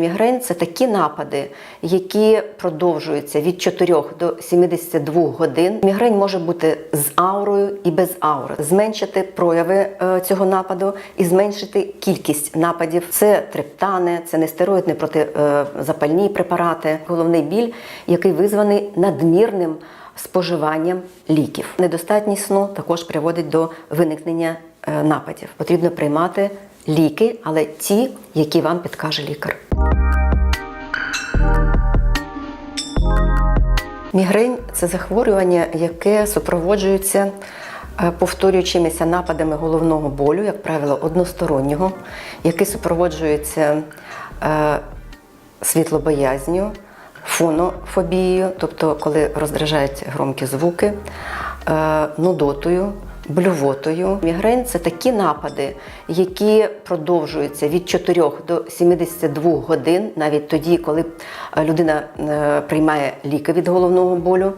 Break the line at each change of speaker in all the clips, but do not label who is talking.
Мігрень це такі напади, які продовжуються від 4 до 72 годин. Мігрень може бути з аурою і без аури. Зменшити прояви е, цього нападу і зменшити кількість нападів. Це триптани, це нестероїдні протизапальні препарати. Головний біль, який визваний надмірним споживанням ліків. Недостатність сну також приводить до виникнення е, нападів. Потрібно приймати ліки, але ті, які вам підкаже лікар. Мігрень це захворювання, яке супроводжується е, повторюючимися нападами головного болю, як правило, одностороннього, який супроводжується е, світлобоязню, фонофобією, тобто коли роздражають громкі звуки, е, нудотою. Блювотою. Мігрень це такі напади, які продовжуються від 4 до 72 годин, навіть тоді, коли е, людина е, приймає ліки від головного болю,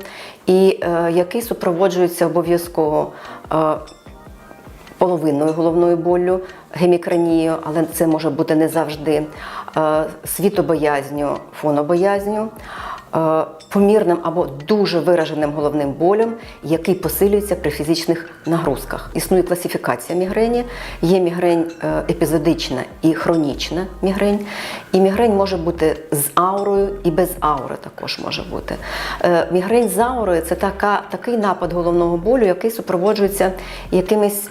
і е, який супроводжується обов'язково половинною головною боллю, гемікранією, але це може бути не завжди, світобоязню, фонобоязню, помірним або дуже вираженим головним болем, який посилюється при фізичних нагрузках. Існує класифікація мігрені, є мігрень е, епізодична і хронічна мігрень. І мігрень може бути з аурою і без аури також може бути. Е, Мігрень з аурою це така, такий напад головного болю, який супроводжується якимись.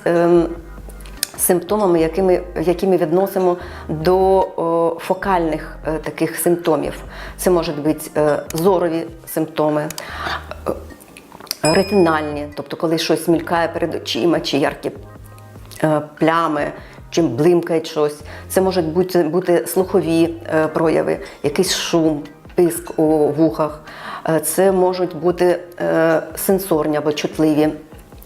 Симптомами, якими, які ми відносимо до о, фокальних е, таких симптомів. Це можуть бути е, зорові симптоми, е, ретинальні, тобто коли щось мількає перед очима, чи яркі е, плями, чи блимкає щось. Це можуть бути, бути слухові е, прояви, якийсь шум, писк у вухах. Е, Це можуть бути е, сенсорні або чутливі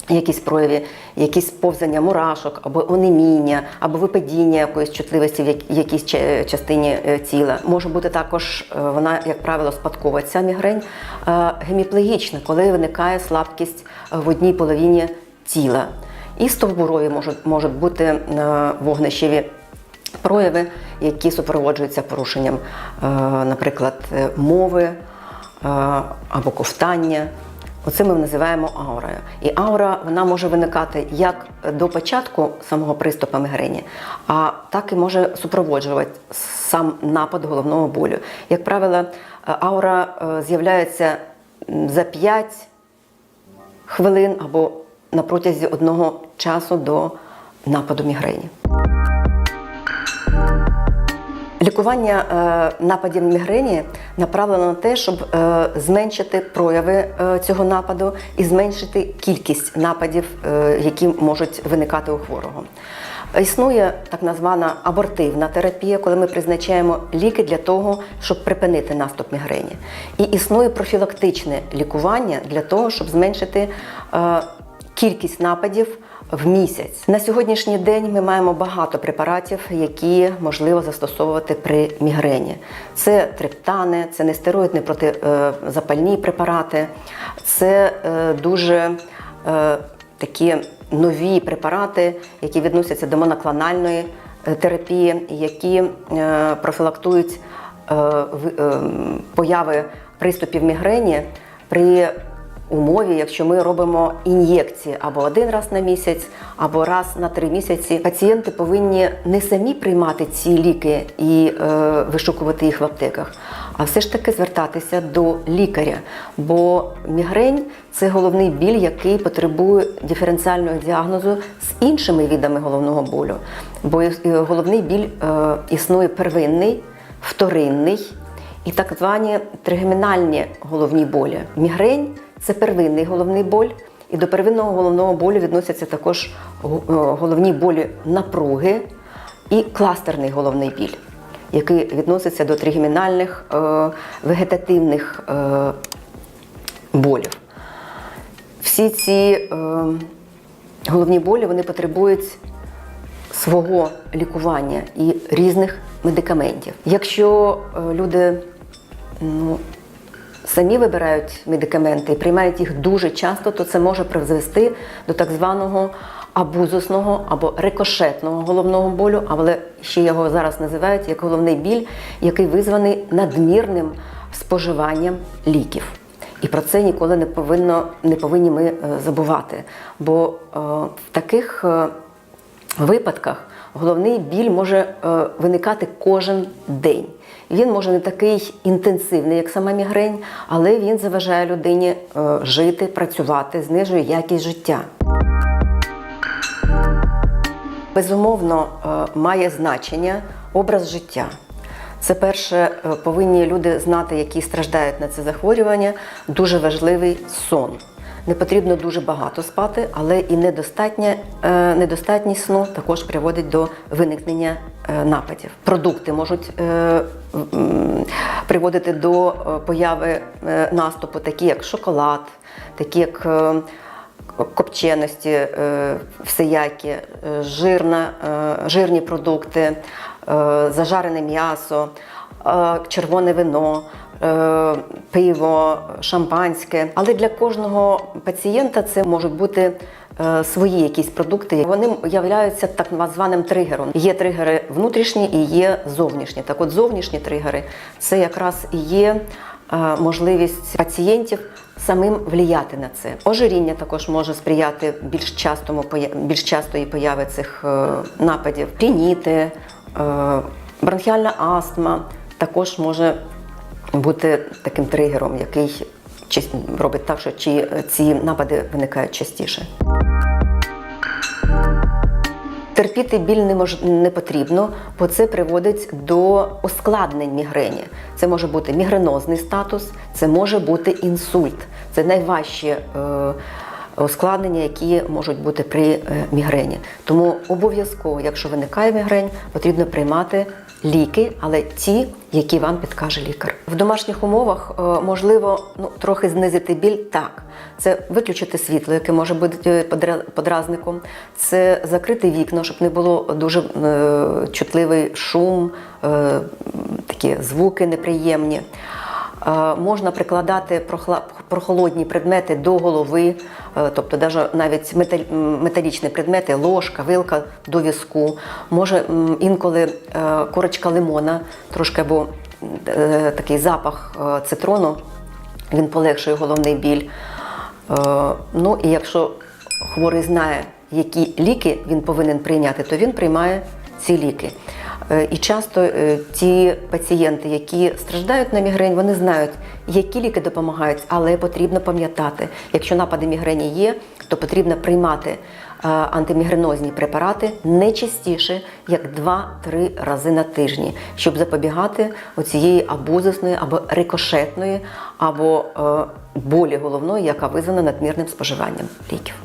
якісь прояви, якісь повзання мурашок, або онеміння, або випадіння якоїсь чутливості в якійсь частині е, тіла. Може бути також е, вона, як правило, спадкова ця мігрень, е, геміплегічна, коли виникає слабкість в одній половині тіла. І стовбурові можуть, можуть бути вогнищеві прояви, які супроводжуються порушенням, наприклад, мови або ковтання. Оце ми називаємо аурою. І аура вона може виникати як до початку самого приступу мігрені, а так і може супроводжувати сам напад головного болю. Як правило, аура е, з'являється за 5 хвилин або на протязі одного часу до нападу мігрені. Лікування е, нападів мігрені направлено на те, щоб е, зменшити прояви е, цього нападу і зменшити кількість нападів, які можуть виникати у хворого. Існує так звана абортивна терапія, коли ми призначаємо ліки для того, щоб припинити наступ мігрені. І існує профілактичне лікування для того, щоб зменшити кількість нападів в місяць. На сьогоднішній день ми маємо багато препаратів, які можливо застосовувати при мігрені. Це триптани, це нестероїдні протизапальні препарати, це е, дуже е, такі нові препарати, які відносяться до моноклональної е, терапії, які е, профілактують е, ви- е, появи приступів мігрені при умові, якщо ми робимо ін'єкції або один раз на місяць, або раз на три місяці. Пацієнти повинні не самі приймати ці ліки і е, вишукувати їх в аптеках, а все ж таки звертатися до лікаря. Бо мігрень це головний біль, який потребує диференціального діагнозу з іншими видами головного болю. Бо е, головний біль е, існує первинний, вторинний і так звані тригемінальні головні болі. Мігрень це первинний головний боль, і до первинного головного болю відносяться також е, головні болі напруги і кластерний головний біль, який відноситься до тригемінальних е, вегетативних е, болів. Всі ці головні болі вони потребують свого лікування і різних медикаментів. Якщо люди ну, самі вибирають медикаменти і приймають їх дуже часто, то це може призвести до так званого абузусного або рикошетного головного болю, але ще його зараз називають як головний біль, який визваний надмірним споживанням ліків. І про це ніколи не повинно не повинні ми е, забувати. Бо е, в таких е, випадках головний біль може е, виникати кожен день. Він може не такий інтенсивний, як сама мігрень, але він заважає людині е, жити, працювати, знижує якість життя. Безумовно, е, має значення образ життя. Це перше, повинні люди знати, які страждають на це захворювання. Дуже важливий сон. Не потрібно дуже багато спати, але і недостатня, е, недостатність сну також приводить до виникнення е, нападів. Продукти можуть е, приводити до появи наступу, такі як шоколад, такі як копченості, всеякі, жирна, жирні продукти, зажарене м'ясо, е, червоне вино, е, пиво, шампанське. Але для кожного пацієнта це можуть бути е, свої якісь продукти. Вони являються так званим тригером. Є тригери внутрішні і є зовнішні. Так от зовнішні тригери це якраз і є е, можливість пацієнтів самим влияти на це. Ожиріння також може сприяти більш частому більш частої появи цих е, нападів. Рініти, е, бронхіальна астма також може бути таким тригером, який робить так, що чи ці напади виникають частіше. Терпіти біль не, мож... не потрібно, бо це приводить до ускладнень мігрені. Це може бути мігренозний статус, це може бути інсульт. Це найважчі е... ускладнення, які можуть бути при е... мігрені. Тому обов'язково, якщо виникає мігрень, потрібно приймати ліки, але ті, які вам підкаже лікар. В домашніх умовах е, можливо ну, трохи знизити біль так. Це виключити світло, яке може бути е, подразником, це закрити вікна, щоб не було дуже чутливий шум, такі звуки неприємні. Е, Можна прикладати прохолодні предмети до голови, е, тобто навіть металічні предмети, ложка, вилка до візку. Може інколи е, корочка лимона, трошки або такий запах цитрону, він полегшує головний біль. Ну і якщо хворий знає, які ліки він повинен прийняти, то він приймає ці ліки. Е, І часто е, ті пацієнти, які страждають на мігрень, вони знають, які ліки допомагають, але потрібно пам'ятати, якщо напади мігрені є, то потрібно приймати е, антимігренозні препарати не частіше, як 2-3 рази на тижні, щоб запобігати оцієї абузисної або рикошетної, або болі головної, яка визвана надмірним споживанням ліків.